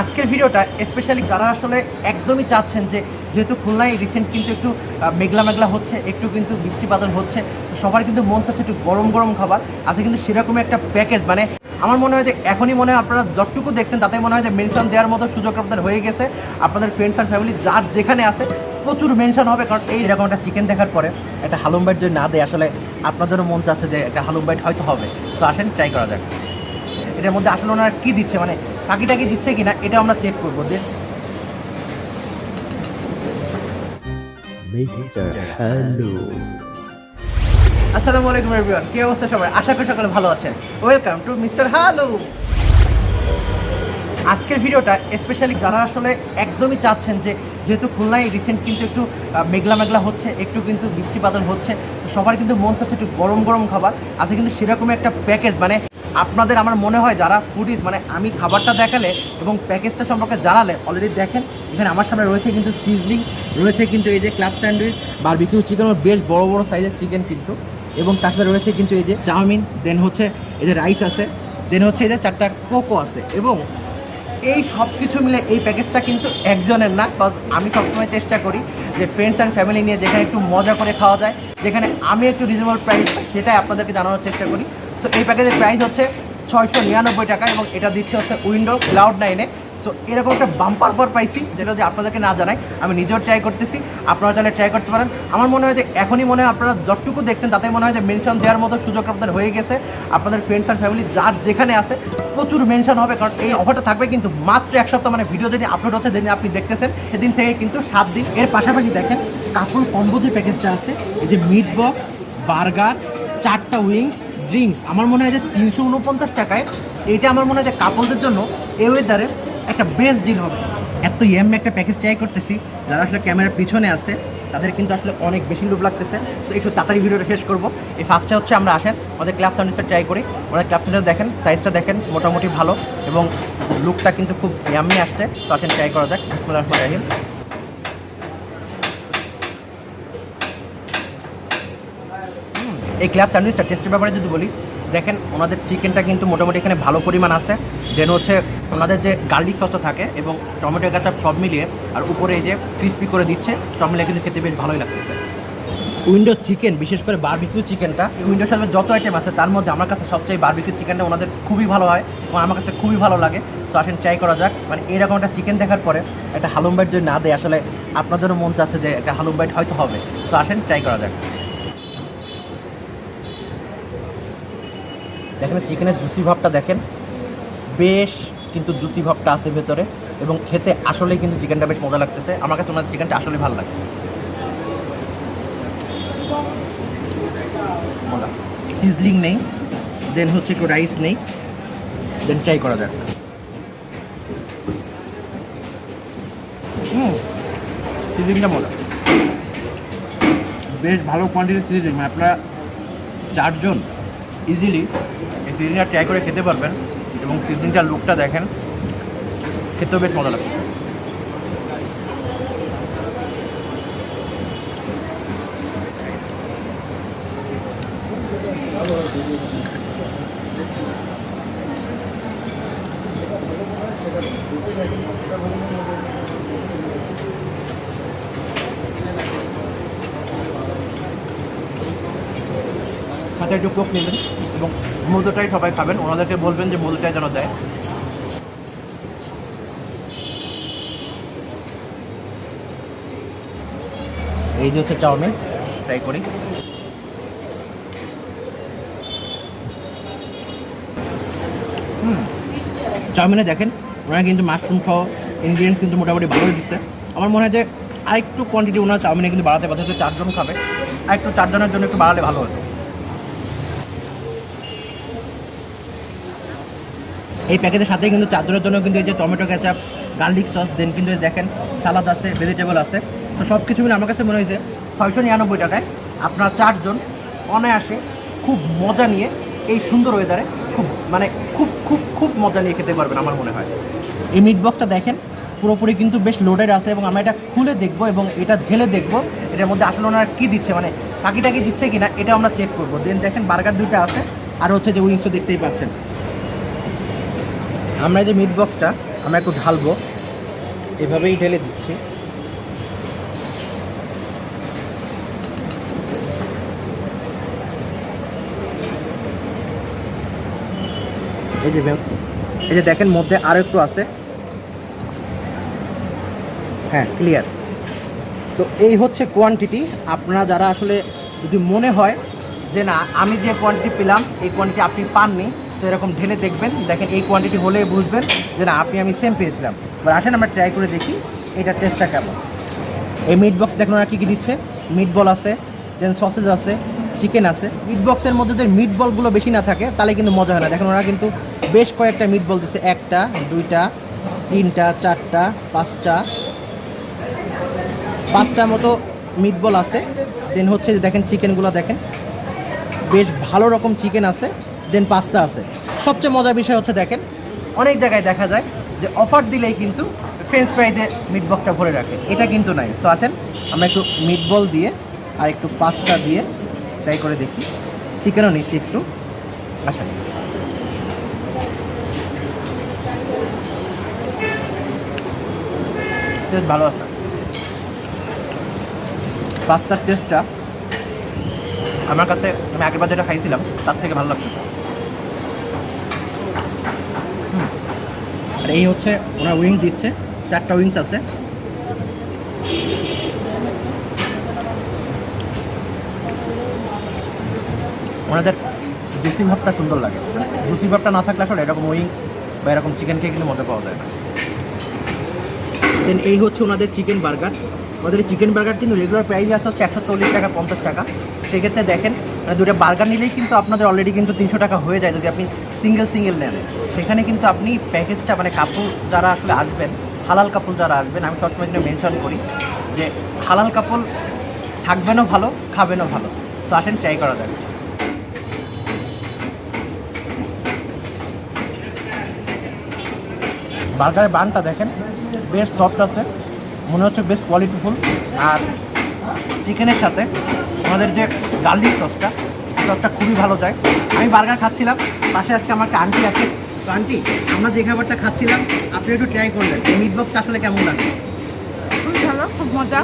আজকের ভিডিওটা স্পেশালি যারা আসলে একদমই চাচ্ছেন যে, যেহেতু খুলনায় রিসেন্ট কিন্তু একটু মেঘলা মেঘলা হচ্ছে, একটু কিন্তু বৃষ্টি বাদল হচ্ছে সবার কিন্তু মন চাচ্ছে একটু গরম গরম খাবার আজকে কিন্তু সেরকম একটা প্যাকেজ মানে আমার মনে হয় যে এখনই মনে হয় আপনারা যতটুকু দেখছেন, তাতে মনে হয় যে মেনশন দেওয়ার মতো সুযোগ আপনাদের হয়ে গেছে, আপনাদের ফ্রেন্ডস অ্যান্ড ফ্যামিলি যার যেখানে আছে, প্রচুর মেনশন হবে, কারণ এই এরকম একটা চিকেন দেখার পরে একটা হালুম বাইট যদি না দেয়, আসলে আপনাদেরও মন চাচ্ছে যে একটা হালুম বাইট হয়তো হবে, তো আসেন ট্রাই করা যাক। এটার মধ্যে আসলে ওনারা কী দিচ্ছে মানে কাকি টাকি দিচ্ছে কিনা এটা আমরা চেক করব. আসসালামু আলাইকুম এভরিওয়ান কি অবস্থা সবাই? আশা করি সকলে ভালো আছেন। ওয়েলকাম টু মিস্টার হ্যালো আজকের ভিডিওটা স্পেশালি যারা আসলে একদমই চাচ্ছেন যে যেহেতু খুলনায় রিসেন্ট কিন্তু একটু মেঘলা মেঘলা হচ্ছে একটু কিন্তু বৃষ্টি বাদল হচ্ছে সবার কিন্তু মন চাচ্ছে একটু গরম গরম খাবার। আজকে কিন্তু সেরকম একটা প্যাকেজ মানে আপনাদের আমার মনে হয় যারা ফুডিজ মানে আমি খাবারটা দেখালে এবং প্যাকেজটা সম্পর্কে জানালে অলরেডি দেখেন, এখানে আমার সামনে রয়েছে কিন্তু সিজলিং রয়েছে কিন্তু এই যে ক্লাব স্যান্ডউইচ বারবিকিউ চিকেন বেশ বড় বড় সাইজের চিকেন কিন্তু, এবং তার সাথে রয়েছে কিন্তু এই যে চাউমিন দেন হচ্ছে এই যে রাইস আছে দেন হচ্ছে এই যে চারটা কোকো আছে, এবং এই সব কিছু মিলে এই প্যাকেজটা কিন্তু একজনের না কজ আমি সবসময় চেষ্টা করি যে ফ্রেন্ডস অ্যান্ড ফ্যামিলি নিয়ে যেখানে একটু মজা করে খাওয়া যায়, যেখানে আমি একটু রিজনেবল প্রাইস সেটাই আপনাদেরকে জানানোর চেষ্টা করি। সো এই প্যাকেজের প্রাইস হচ্ছে ছয়শো নিরানব্বই টাকা এবং এটা দিচ্ছে হচ্ছে উইন্ডো ক্লাউড নাইনে সো এরকম একটা বাম্পার পর পাইছি, যেটা যদি আপনাদেরকে না জানাই, আমি নিজেও ট্রাই করতেছি আপনারা চাইলে ট্রাই করতে পারেন। আমার মনে হয় যে এখনই মনে হয় আপনারা যতটুকু দেখছেন, তাতে মনে হয় যে মেনশন দেওয়ার মতো সুযোগ আপনাদের হয়ে গেছে। আপনাদের ফ্রেন্ডস অ্যান্ড ফ্যামিলি যার যেখানে আছে, প্রচুর মেনশন হবে, কারণ এই অফারটা থাকবে কিন্তু মাত্র এক সপ্তাহ মানে ভিডিও যেদিন আপলোড হচ্ছে, যেদিন আপনি দেখতেছেন, সেদিন থেকে কিন্তু সাত দিন। এর পাশাপাশি দেখেন, কাপড় কম্বো যে প্যাকেজটা আছে, এই যে মিট বক্স বার্গার চারটা উইংস ড্রিঙ্কস আমার মনে হয় যে তিনশো উনপঞ্চাশ টাকায় এটা আমার মনে হয় যে কাপলদের জন্য এ ওয়েদারে একটা বেস্ট ডিল হবে। এত ইয়াম একটা প্যাকেজ ট্রাই করতেছি। যারা আসলে ক্যামেরার পিছনে আছে, তাদের কিন্তু আসলে অনেক বেশি লোভ লাগতেছে। তো একটু তাড়াতাড়ি ভিডিওটা শেষ করব। এই ফার্স্টে হচ্ছে আমরা আসেন আমাদের ক্লাব স্যান্ডউইচটা ট্রাই করি। ওনার ক্লাব স্যান্ডউইচ দেখেন সাইজটা দেখেন, মোটামুটি ভালো। এবং লুকটা কিন্তু খুব ইয়াম্মি আসছে। তো আসেন ট্রাই করা যাক। বিসমুল্লাহ রহমান রাহিম। এই ক্লাব স্যান্ডউইচটা টেস্টের ব্যাপারে যদি বলি, দেখেন ওনাদের চিকেনটা কিন্তু মোটামুটি এখানে ভালো পরিমাণ আছে। দেন হচ্ছে ওনাদের যে গার্লিক সসটা থাকে এবং টমেটো গাছা সব মিলিয়ে আর উপরে যে ক্রিস্পি করে দিচ্ছে, সব মিলিয়ে কিন্তু খেতে বেশ ভালোই লাগতেছে। উইন্ডো চিকেন বিশেষ করে বারবিকিউ চিকেনটা উইন্ডোর সাথে যত আইটেম আছে, তার মধ্যে আমার কাছে সবচেয়ে বারবিকিউ চিকেনটা ওনাদের খুবই ভালো হয় এবং আমার কাছে খুবই ভালো লাগে। তো আসেন ট্রাই করা যাক। মানে এরকম একটা চিকেন দেখার পরে একটা হালুম বাইট যদি না দেয়, আসলে আপনাদেরও মন চাচ্ছে যে একটা হালুম বাইট হয়তো হবে। তো আসেন ট্রাই করা যাক। দেখেন চিকেনের জুসি ভাবটা দেখেন। বেশ কিন্তু জুসি ভাবটা আছে ভেতরে এবং খেতে আসলেই কিন্তু চিকেনটা বেশ মজা লাগতেছে। আমার কাছে ওনার চিকেনটা আসলেই ভালো লাগে। সিজলিং নেই, দেন হচ্ছে একটু রাইস নেই, দেন ট্রাই করা যাক। হুম, সিজলিংটা মজা। বেশ ভালো কোয়ান্টিটির সিজলিং মানে আপনারা চারজন ইজিলি এই সিজনিংটা ট্রাই করে খেতে পারবেন এবং সিজনিংটার লুকটা দেখেন। খেতেও বেশ মজা লাগবে। সাথে একটু কোক নেবেন এবং মধুটাই সবাই খাবেন। ওনাদেরকে বলবেন যে মধুটাই যেন দেয়। এই যে হচ্ছে চাউমিন, ট্রাই করি। হুম, চাউমিনে দেখেন, ওনারা কিন্তু মাশরুম সহ ইনগ্রিডিয়েন্ট কিন্তু মোটামুটি ভালোই দিচ্ছে। আমার মনে হয় যে আরেকটু কোয়ান্টিটি ওনার চাউমিনে কিন্তু বাড়াতে পারছে চারজন খাবে। আর একটু চারজনের জন্য একটু বাড়ালে ভালো হতো। এই প্যাকেটের সাথে কিন্তু চারজনের জন্য কিন্তু এই যে tomato ketchup, garlic sauce, then কিন্তু দেখেন সালাদ আছে ভেজিটেবল আছে। তো সব কিছু মিলে আমার কাছে মনে হয়েছে ছয়শো নিরানব্বই টাকায় আপনারা চারজন অনায়াসে খুব মজা নিয়ে এই সুন্দর ওয়েদারে খুব মানে খুব খুব খুব মজা নিয়ে খেতে পারবেন আমার মনে হয়। এই মিট বক্সটা দেখেন, পুরোপুরি কিন্তু বেশ লোডেড আছে এবং আমরা এটা খুলে দেখব এবং এটা ঢেলে দেখব এটার মধ্যে আসলে ওনারা কী দিচ্ছে মানে কাকিটাকি দিচ্ছে কিনা এটা আমরা চেক করব। দেন দেখেন বার্গার দুইটা আছে, আর হচ্ছে যে উইংসটা দেখতেই পাচ্ছেন। আমরা যে মিট বক্সটা আমরা একটু ঢালবো। এভাবেই ঢেলে দিচ্ছি। এই যে এই যে দেখেন, মধ্যে আরও একটু আছে। হ্যাঁ ক্লিয়ার তো এই হচ্ছে কোয়ান্টিটি আপনারা যারা আসলে যদি মনে হয় যে না, আমি যে কোয়ান্টিটি পেলাম, এই কোয়ান্টিটি আপনি পাননি তো এরকম ঢেলে দেখবেন, দেখেন এই কোয়ান্টিটি হলেই বুঝবেন যে না, আপনি আমি সেম পেয়েছিলাম। এবার আসেন, আমরা ট্রাই করে দেখি এটার টেস্টটা কেমন। এই মিট বক্স দেখুন ওরা কী কী দিচ্ছে। মিট বল আছে দেন সসেজ আছে চিকেন আছে। মিট বক্সের মধ্যে যদি মিট বলগুলো বেশি না থাকে, তাহলে কিন্তু মজা হয় না। দেখেন ওরা কিন্তু বেশ কয়েকটা মিট বল দিচ্ছে। একটা, দুইটা, তিনটা, চারটা, পাঁচটা। পাঁচটা মতো মিট বল আছে। দেন হচ্ছে দেখেন চিকেনগুলো দেখেন। বেশ ভালো রকম চিকেন আছে। দেন পাস্তা আছে। সবচেয়ে মজার বিষয় হচ্ছে দেখেন, অনেক জায়গায় দেখা যায় যে অফার দিলেই কিন্তু ফ্রেঞ্চ ফ্রাইতে মিট বক্সটা ভরে রাখে। এটা কিন্তু নাই। সো আছেন, আমরা একটু মিট বল দিয়ে আর একটু পাস্তা দিয়ে ট্রাই করে দেখি। চিকেনও নিচ্ছি একটু। আসেন। ভালো আছে। পাস্তার টেস্টটা আমার কাছে, আমি আগের বার যেটা খাইছিলাম, তার থেকে ভালো লাগছে। আর এই হচ্ছে ওনার উইং দিচ্ছে, চারটা উইংস আছে। ওনাদের জুসি ভাবটা সুন্দর লাগে। জুসি ভাবটা না থাকলে আসলে এরকম উইংস বা এরকম চিকেন খেয়ে কিন্তু মজা পাওয়া যায় না। দেন এই হচ্ছে ওনাদের চিকেন বার্গার ওদের চিকেন বার্গার কিন্তু রেগুলার প্রাইস আছে হচ্ছে একশো চল্লিশ টাকা, পঞ্চাশ টাকা। সেক্ষেত্রে দেখেন মানে দুটো বার্গার নিলেই কিন্তু আপনাদের অলরেডি কিন্তু তিনশো টাকা হয়ে যায় যদি আপনি সিঙ্গেল সিঙ্গেল নেন সেখানে কিন্তু আপনি প্যাকেজটা মানে কাপড় যারা আসলে আসবেন, হালাল কাপড় যারা আসবেন, আমি সবসময় কিন্তু মেনশন করি যে হালাল কাপড় থাকবেনও ভালো, খাবেনও ভালো। তো আসেন ট্রাই করা যাবে বার্গারের বানটা দেখেন, বেশ সফট আছে, মনে হচ্ছে বেশ কোয়ালিটিফুল আর চিকেনের সাথে আমাদের যে গার্লিক সসটা সসটা খুবই ভালো যায়। আমি বার্গার খাচ্ছিলাম পাশে আজকে আমার একটা আন্টি আছে। তো আন্টি আমরা যে খাবারটা খাচ্ছিলাম আপনি একটু ট্রাই করলেন। এই মিট বক্সটা আসলে কেমন লাগে? খুবই ভালো খুব মজা।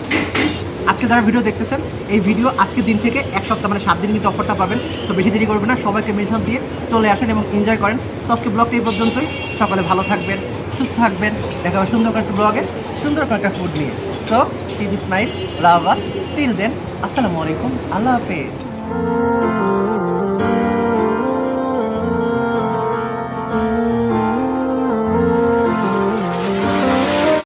আজকে যারা ভিডিও দেখতেছেন এই ভিডিও আজকের দিন থেকে এক সপ্তাহ মানে সাত দিন কিন্তু অফারটা পাবেন। তো বেশি দেরি করবেন না সবাইকে মেনশন দিয়ে চলে আসেন এবং এনজয় করেন। তো আজকে ব্লগটা এই পর্যন্তই। সকালে ভালো থাকবেন সুস্থ থাকবেন। দেখা হবে সুন্দর একটা ব্লগে সুন্দর একটা ফুড নিয়ে। So TV smile love us till then আসসালামু আলাইকুম। আল্লাহ হাফেজ।